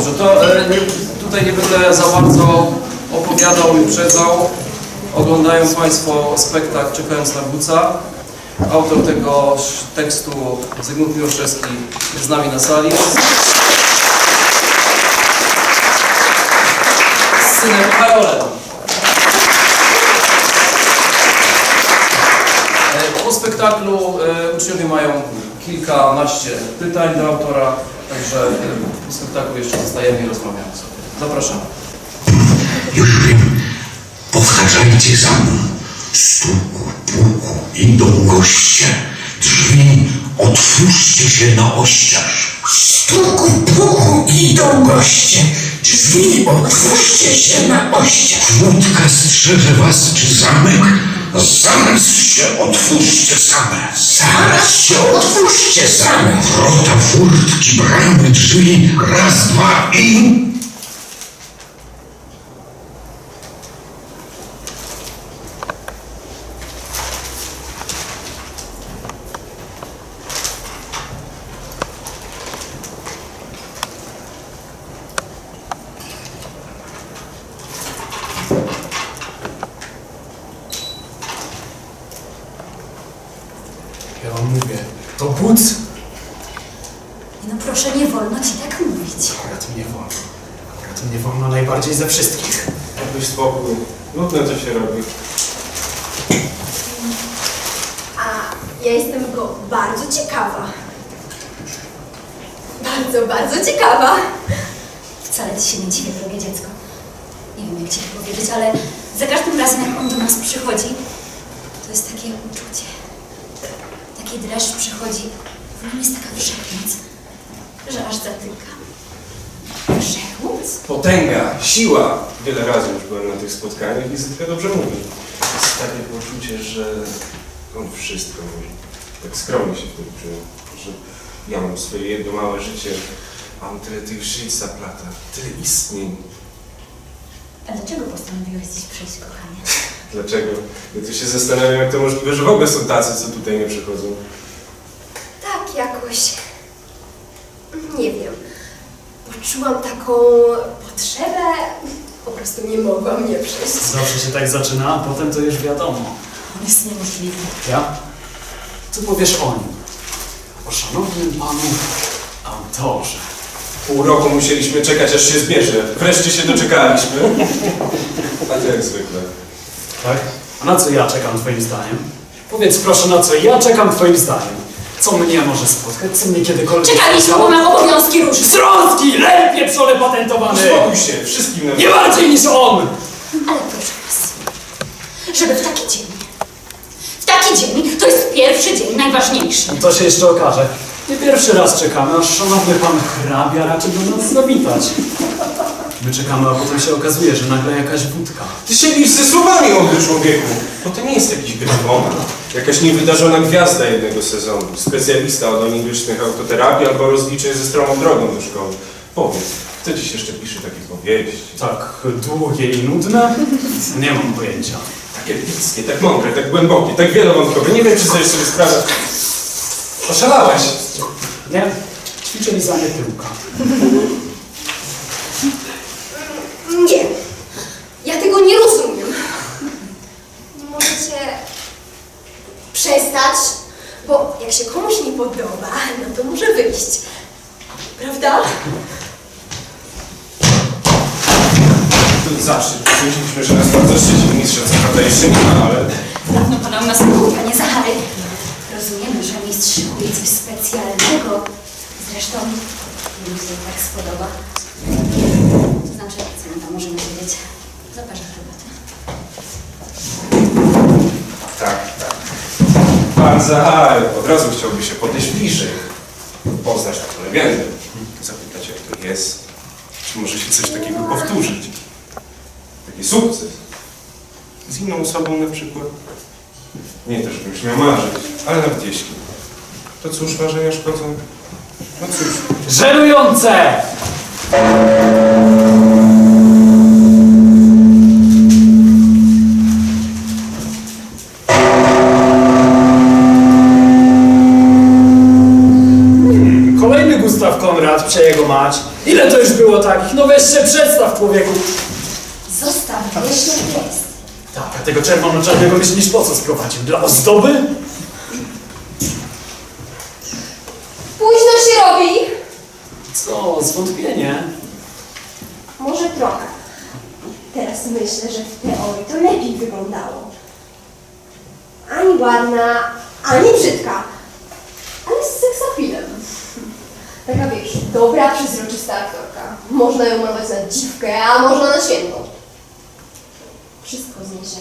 Dobrze, to e, nie, tutaj nie będę za bardzo opowiadał i uprzedzał. Oglądają Państwo spektakl Czekając na Guca. Autor tego tekstu, Zygmunt Miłoszewski, jest z nami na sali. Z synem Karolem. E, Po spektaklu e, uczniowie mają kilkanaście pytań do autora, także e, po spektaklu jeszcze zostajemy i rozmawiamy sobie. Zapraszamy. Już wiem. Powtarzajcie za mną. Stuku, puku, idą goście. Drzwi otwórzcie się na oścież. Stuku, puku, idą goście. Drzwi otwórzcie się na oścież. Kłódka strzeże was, czy zamek? Zaraz się otwórzcie same. Zaraz się otwórzcie same. Wrota, furtki, bramy, drzwi. Raz, dwa i... Ja wam mówię, but. No proszę, nie wolno ci tak mówić. Akurat mnie wolno. Akurat mnie wolno najbardziej ze wszystkich. Jakbyś spokój. Nudno to się robi. A ja jestem go bardzo ciekawa. Bardzo, bardzo ciekawa. Wcale ci się nie dziwię, drogie dziecko. Nie wiem, jak ci to powiedzieć, ale za każdym razem, jak on do nas przychodzi, to jest takie uczucie. Taki dreszcz przychodzi. W nim jest taka wszechmoc, że aż zatyka. Wszechmoc? Potęga, siła. Wiele razy już byłem na tych spotkaniach i Zytka dobrze mówi. Jest takie poczucie, że on wszystko może. Tak skromnie się wtedy czuję, że ja mam swoje jedno małe życie, a on tyle tych żyć zaplata, tyle istnień. A dlaczego postanowiłeś dziś przyjść, kochanie? Dlaczego? Ja tu się zastanawiam, jak to możliwe, że w ogóle są tacy, co tutaj nie przychodzą. Tak jakoś. Nie wiem. Poczułam taką potrzebę. Po prostu nie mogłam nie przyjść. Zawsze się tak zaczyna, a potem to już wiadomo. On jest niemożliwy. Ja? Co powiesz o nim? O szanownym panu autorze. Pół roku musieliśmy czekać, aż się zbierze. Wreszcie się doczekaliśmy. A to jak zwykle. Tak? A na co ja czekam twoim zdaniem? Powiedz proszę, na co ja czekam twoim zdaniem? Co mnie może spotkać? Co mnie kiedykolwiek Czekaliśmy, bo mam obowiązki różne. Strąski! Lej pieprzony patentowany! Uspokój się, wszystkim nam... Nie bardziej niż on! Ale proszę was, żeby w taki dzień, w taki dzień, to jest pierwszy dzień najważniejszy. To się jeszcze okaże. Nie pierwszy raz czekamy, aż szanowny pan hrabia raczy do nas zawitać. My czekamy, a potem się okazuje, że nagle jakaś wódka. Ty siedzisz ze słowami, młody człowieku. Bo to nie jest jakiś gryfon. Jakaś niewydarzona gwiazda jednego sezonu. Specjalista od onirycznych autoterapii albo rozliczeń ze stromą drogą do szkoły. Powiedz, kto dziś jeszcze pisze takie powieści? Tak długie i nudne? Nie mam pojęcia. Takie epickie, tak mądre, tak głębokie, tak wielowątkowe. Nie wiem, czy zdajesz sobie sprawę. Oszalałeś. Nie? Ćwiczę lizanie tyłka. Nie. Ja tego nie rozumiem. Możecie przestać, bo jak się komuś nie podoba, no to może wyjść. Prawda? To zawsze myśleliśmy, że nas bardzo szczyci mistrza, co prawda jeszcze nie ma, ale... Dawno pana u nas nie było, panie Zachary. Rozumiemy, że mistrz szykuje coś specjalnego. Zresztą mi się tak spodoba. To znaczy, co możemy wiedzieć? Zapraszam herbatę. Tak, tak. Pan Zachary od razu chciałby się podejść bliżej, poznać taką legendę, zapytać jak to jest, czy może się coś takiego powtórzyć. Taki sukces. Z inną osobą na przykład. Nie to, żebym śmiał marzyć, ale nawet jeśli. To cóż, marzenia szkodzą? No cóż. Żenujące! Konrad, prze jego mać. Ile to już było takich? No weź się przedstaw, człowieku! Zostaw, wiesz jak jest. Tak, a tego czerwono-czarnego myślisz po co sprowadził? Dla ozdoby? Późno się robi. Co, zwątpienie? Może trochę. Teraz myślę, że w teorii to lepiej wyglądało. Ani ładna, ani brzydka. Ale z seksapilem. Taka wiesz, dobra, przezroczysta aktorka. Można ją malować na dziwkę, a można na świętą. Wszystko zniesie.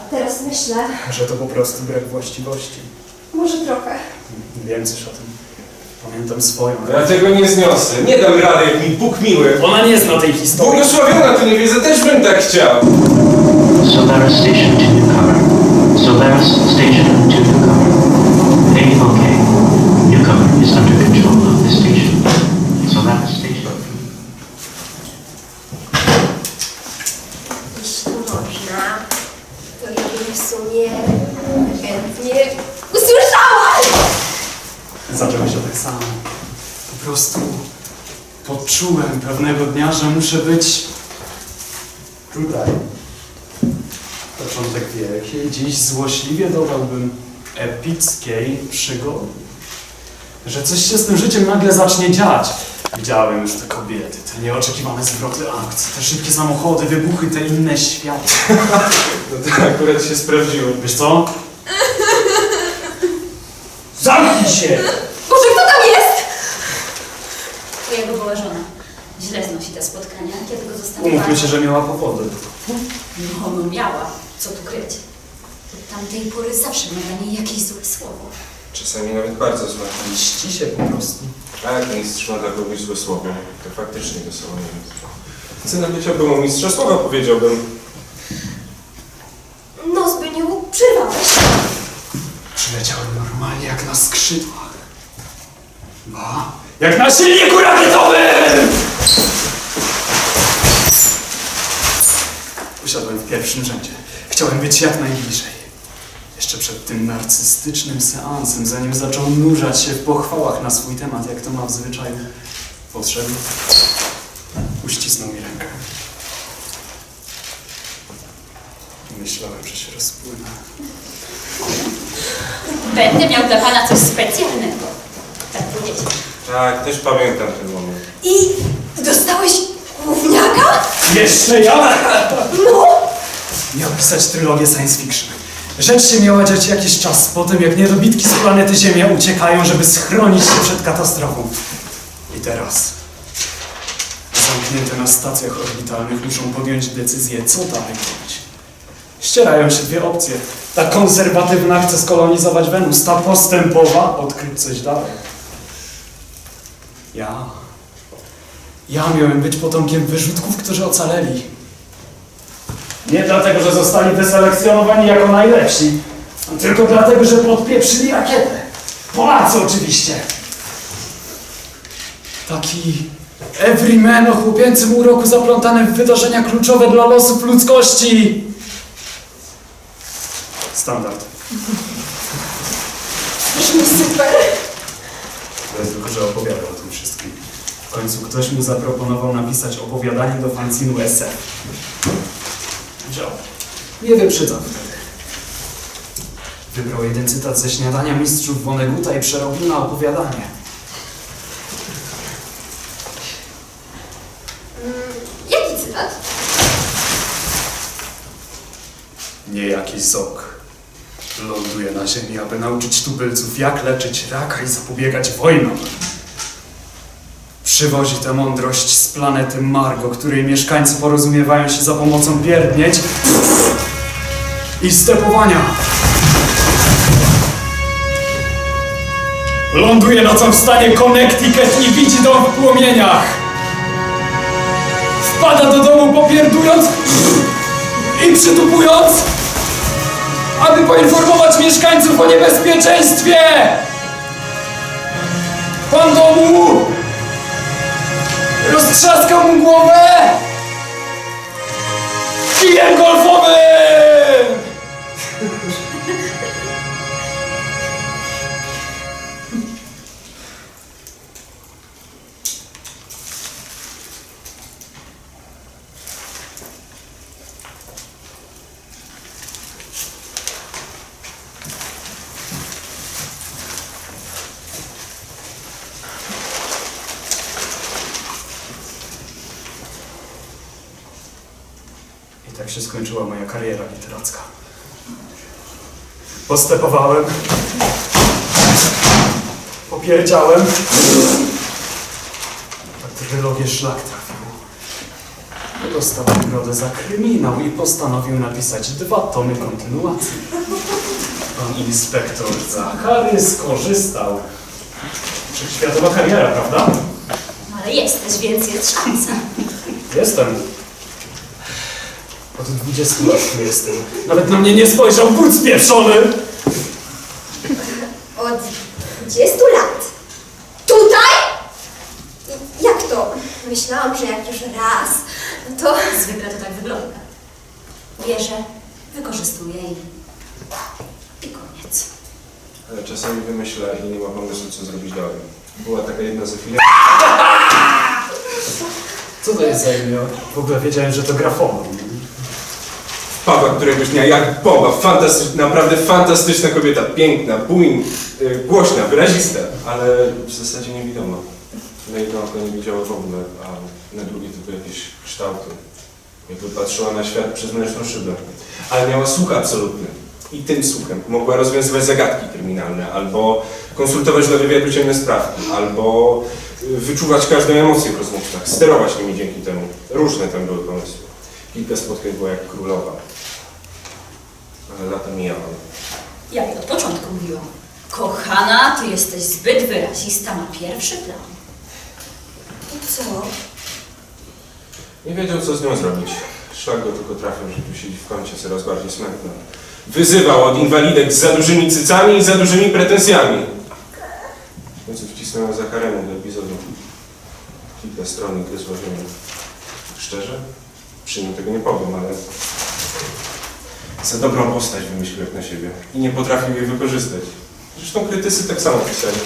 A teraz myślę, Że to po prostu brak właściwości. może trochę. Wiem coś o tym. Pamiętam swoją. Ja tego nie zniosę. Nie dam rady, jak mi Bóg miły. Ona nie zna tej historii. Błogosławiona tu niewiedza, też bym tak chciał. Solaris Station to Newcomer. Solaris Station to Newcomer. A-OK. Newcomer is under control of the station. Solaris Station. Jeśli można, to ja bym w sumie chętnie usłyszała! Zaczęło się tak samo. Po prostu poczułem pewnego dnia, że muszę być tutaj. Początek wielkiej, dziś złośliwie dodałbym epickiej przygody. Że coś się z tym życiem nagle zacznie dziać. Widziałem już te kobiety, te nieoczekiwane zwroty akcji, te szybkie samochody, wybuchy, te inne światy. No to akurat się sprawdziło. Wiesz co? Zamknij się! Boże, kto tam jest? To jego była żona. Źle znosi te spotkania, kiedy go zostawiła. Umówmy się, że miała powody. No, no miała. Co tu kryć? Od tamtej pory zawsze ma dla niej jakieś złe słowo. Czasami nawet bardzo złe. Mści się po prostu. Tak, mistrz ma dla kogoś złe słowo. To faktycznie wesoło nie jest. Cena bycia u mistrza słowa powiedziałbym. No, Zbyniu, przerwałeś. Przyleciałem normalnie jak na skrzydłach. Ba, jak na silniku rakietowym! Usiadłem w pierwszym rzędzie. Chciałem być jak najbliżej. Jeszcze przed tym narcystycznym seansem, zanim zaczął nurzać się w pochwałach na swój temat, jak to ma w zwyczaju, podszedł, uścisnął mi rękę. Myślałem, że się rozpłynę. Będę miał dla pana coś specjalnego. Tak powiedzieć. Tak, też pamiętam ten moment. I dostałeś gówniaka? Jeszcze ja? No! Miał pisać trylogię science fiction. Rzecz się miała dziać jakiś czas po tym, jak niedobitki z planety Ziemia uciekają, żeby schronić się przed katastrofą. I teraz zamknięte na stacjach orbitalnych muszą podjąć decyzję, co dalej robić. Ścierają się dwie opcje. Ta konserwatywna chce skolonizować Wenus, ta postępowa odkryć coś dalej. Ja... Ja miałem być potomkiem wyrzutków, którzy ocaleli. Nie dlatego, że zostali wyselekcjonowani jako najlepsi, tylko dlatego, że podpieprzyli rakietę. Polacy oczywiście. Taki everyman o chłopięcym uroku zaplątany w wydarzenia kluczowe dla losów ludzkości. Standard. Brzmi super. To tylko, że opowiadał o tym wszystkim. W końcu ktoś mu zaproponował napisać opowiadanie do fanzinu SF. Wziął. Nie wyprzedzał wtedy. Wybrał jeden cytat ze śniadania mistrzów Woneguta i przerobił na opowiadanie. Jaki cytat? Nie jakiś zok. Ląduje na ziemi, aby nauczyć tubylców, jak leczyć raka i zapobiegać wojnom. Przywozi tę mądrość z planety Margo, której mieszkańcy porozumiewają się za pomocą pierdnieć i stepowania. Ląduje nocą w stanie Connecticut i widzi dom w płomieniach. Wpada do domu popierdując i przytupując, aby poinformować mieszkańców o niebezpieczeństwie! Pan domu roztrzaskał mu głowę kijem golfowym! Się skończyła moja kariera literacka. Postępowałem, popierdziałem, a trylogię szlak trafił. Dostał nagrodę za kryminał i postanowił napisać dwa tomy kontynuacji. Pan inspektor Zachary skorzystał. Wszechświatowa kariera, prawda? No ale jesteś, więc jest szansa. Jestem. Od 20 lat jestem. Nawet na mnie nie spojrzał but spieprzony! Od 20 lat. Tutaj? Jak to? Myślałam, że jak już raz, no to... Zwykle to tak wygląda. Bierze, wykorzystuje i... i koniec. Ale czasami wymyśla i nie ma pomysłu, co zrobić dalej. Była taka jedna za chwilę. Co to jest za imię? W ogóle wiedziałem, że to grafomon. Papa któregoś dnia jak Boba, fantastyczna, naprawdę fantastyczna kobieta, piękna, bujna, y, głośna, wyrazista, ale w zasadzie niewidoma. Na jedno oko nie widziała w ogóle, a na drugie tylko jakieś kształty. Jakby patrzyła na świat przez mleczną szybę. Ale miała słuch absolutny. I tym słuchem mogła rozwiązywać zagadki kryminalne, albo konsultować do wywiadu ciemne sprawki, albo y, wyczuwać każdą emocję w rozmówcach, sterować nimi dzięki temu. Różne tam były pomysły. Kilka spotkań była jak królowa. Ale lata mijały. Jak od początku mówiłam. Kochana, ty jesteś zbyt wyrazista na pierwszy plan. I co? Nie wiedział, co z nią zrobić. Szlak go tylko trafił, że tu siedzi w kącie coraz bardziej smętna. Wyzywał od inwalidek z za dużymi cycami i za dużymi pretensjami. W końcu wcisnął ją za karemu do epizodu. Kilka stron i. Szczerze? Przy nim tego nie powiem, ale... Za dobrą postać wymyślił jak na siebie. I nie potrafił jej wykorzystać. Zresztą krytycy tak samo pisali.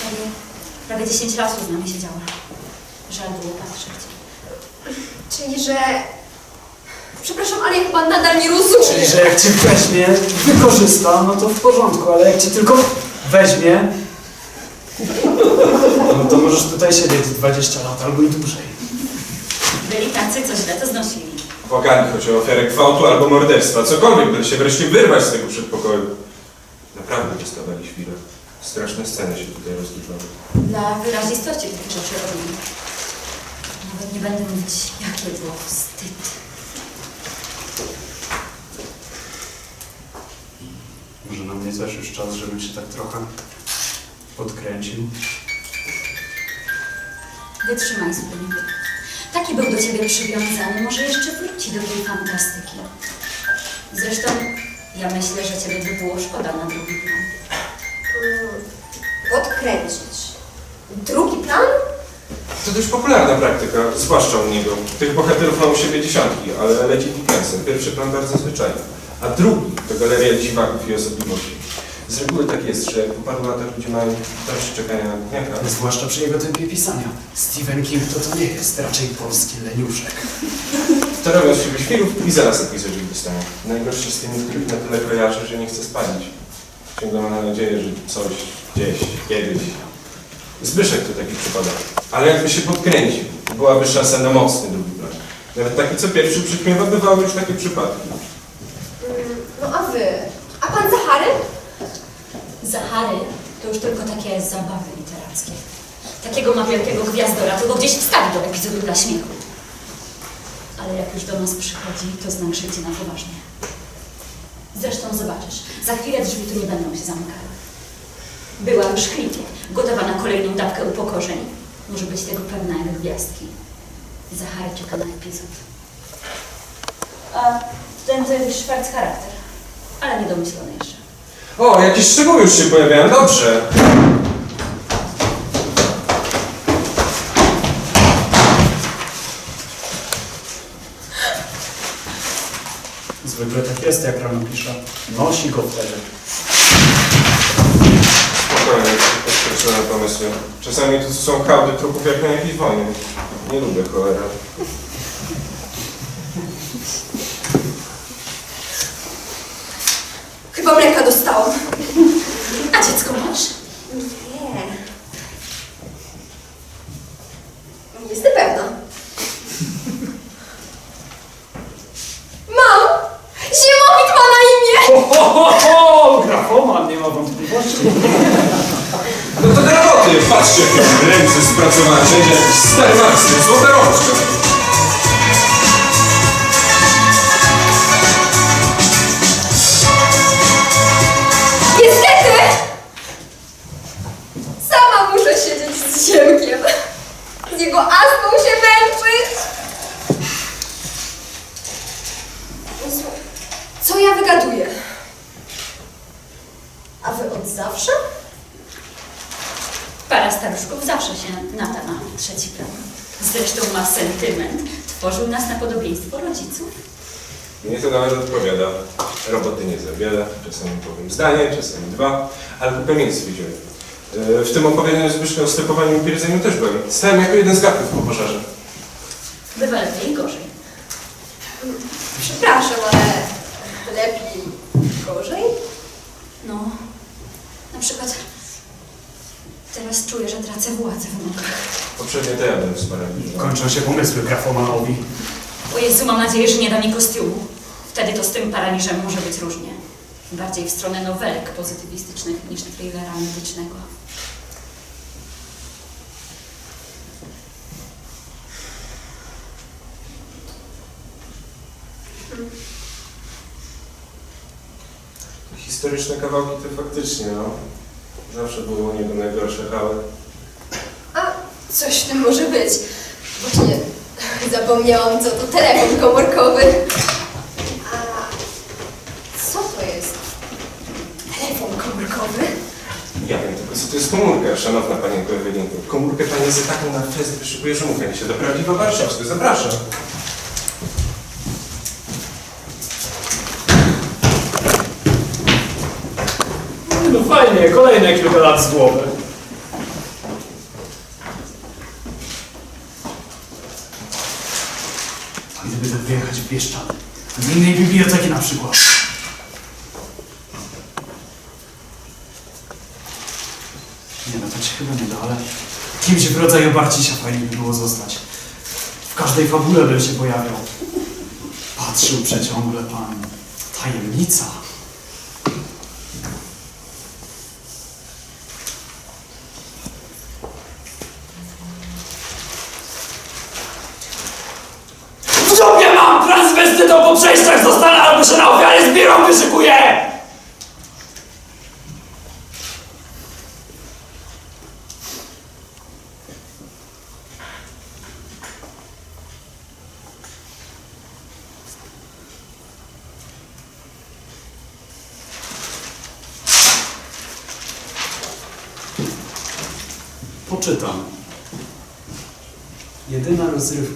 Prawie, prawie 10 lat z nami siedziała. Żal było patrzeć. Czyli, że... Przepraszam, ale ja chyba nadal nie rozumiem. Czyli, że jak cię weźmie, wykorzysta, no to w porządku, ale jak cię tylko weźmie, no to możesz tutaj siedzieć 20 lat albo i dłużej. Byli tacy, co źle to znosili. Błagali choć o ofiarę gwałtu albo morderstwa, cokolwiek, by się wreszcie wyrwać z tego przedpokoju. Naprawdę dostawali świrę. Straszne sceny się tutaj rozgrywały. Dla wyrazistości takie rzeczy robili. Nawet nie będę mówić, jakie było wstyd. Może na mnie też już czas, żebym się tak trochę podkręcił. Wytrzymaj zupełnie. Taki był do ciebie przywiązany, może jeszcze wróci do tej fantastyki. Zresztą ja myślę, że ciebie by było szkoda na drugi plan. Mm, Podkręcić. Drugi plan? To dość popularna praktyka, zwłaszcza u niego. Tych bohaterów ma u siebie dziesiątki, ale leci Dickensem. Pierwszy plan bardzo zwyczajny. A drugi to galeria dziwaków i osobliwości. Z reguły tak jest, że po paru latach ludzie mają dość czekania na dniaka. Zwłaszcza przy jego tempie pisania. Stephen King to to nie jest raczej polski leniuszek. To robią z siebie świrów i zaraz epizodzik dostają. Najgorsze z tymi, których na tyle kojarzy, że nie chce spalić. Ciągle ma nadzieję, że coś gdzieś, kiedyś. Zbyszek to taki przypadek. Ale jakby się podkręcił, byłaby szansa na mocny drugi plan. Nawet taki, co pierwszy przyćmiewa, bywały już takie przypadki. Mm, No a wy? A pan Zachary? Zachary to już tylko takie zabawy literackie. Takiego ma wielkiego gwiazdora, to go gdzieś wstawi do epizodu dla śmiechu. Ale jak już do nas przychodzi, to znak, idzie na poważnie. Zresztą zobaczysz, za chwilę drzwi tu nie będą się zamykały. Była już chwilę, gotowa na kolejną dawkę upokorzeń. Może być tego pewna jak gwiazdki. Zachary czeka na epizod. A ten to jest szwarc charakter, ale niedomyślony. O, jakieś szczegóły już się pojawiają, dobrze. Zwykle tak jest, jak rano pisze. Nosi go wtedy. Spokojnie, podkreślone pomysły. Czasami to są hałdy trupów jak na jakiejś wojnie. Nie lubię cholera. Bąbelka dostałam. A dziecko masz? Nie. Jestem pewna. Mam! Ziemowit ma na imię! Ho, ho, ho, ho! Grafoman, nie ma wątpliwości. No to grafoty, patrzcie, ręce spracowane, będzie stermacy, złote rączki. Zdanie, czasami dwa, ale po pamięci widziałem. E, W tym opowiadaniu Zbyszka o stepowaniu i pierdzeniu też byłem. Stałem jako jeden z gapków po pożarze. Bywa lepiej i gorzej. Przepraszam, ale lepiej gorzej? No, na przykład teraz czuję, że tracę władzę w nogach. Poprzednio to ja byłem. Kończą się pomysły grafomanowi. O Jezu, mam nadzieję, że nie da mi kostiumu. Wtedy to z tym paraliżem może być różnie. Bardziej w stronę nowelek pozytywistycznych niż thrillera medycznego. Historyczne kawałki to faktycznie, no. Zawsze było niego najgorsze hały. A coś w tym może być. Właśnie zapomniałam, co to telefon komórkowy. A co to jest? Telefon komórkowy? Ja jest komórka, szanowna panienko Ewelinko. Komórkę pani z taką na fest wyszukuje, że mówię się do prawdziwa warszawska. Zapraszam. No fajnie, kolejne kilka lat z głowy. A gdyby wyjechać w Bieszczady? Do innej biblioteki na przykład. Da, ale kimś w rodzaju Barcisia fajnie by było zostać. W każdej fabule bym się pojawiał. Patrzył przeciągle pan. Tajemnica. W dupie mam transwestytą po przejściach zostanę albo się na ofiarę z wyszykuję! professora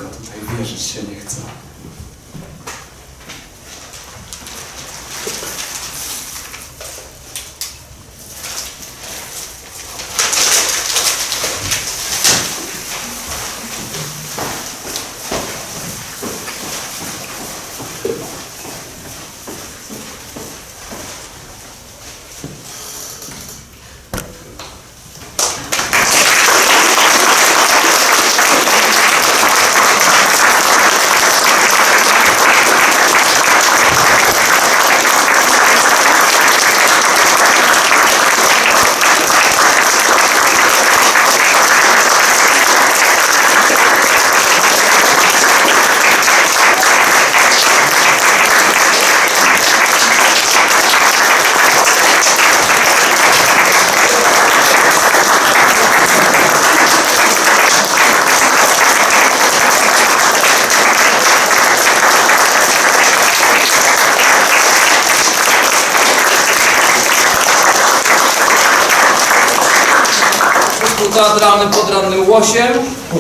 Zespół teatralny pod rannym łosiem,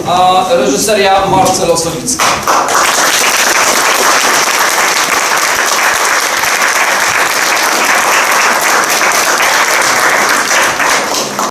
a reżyseria Marcel Osowicki.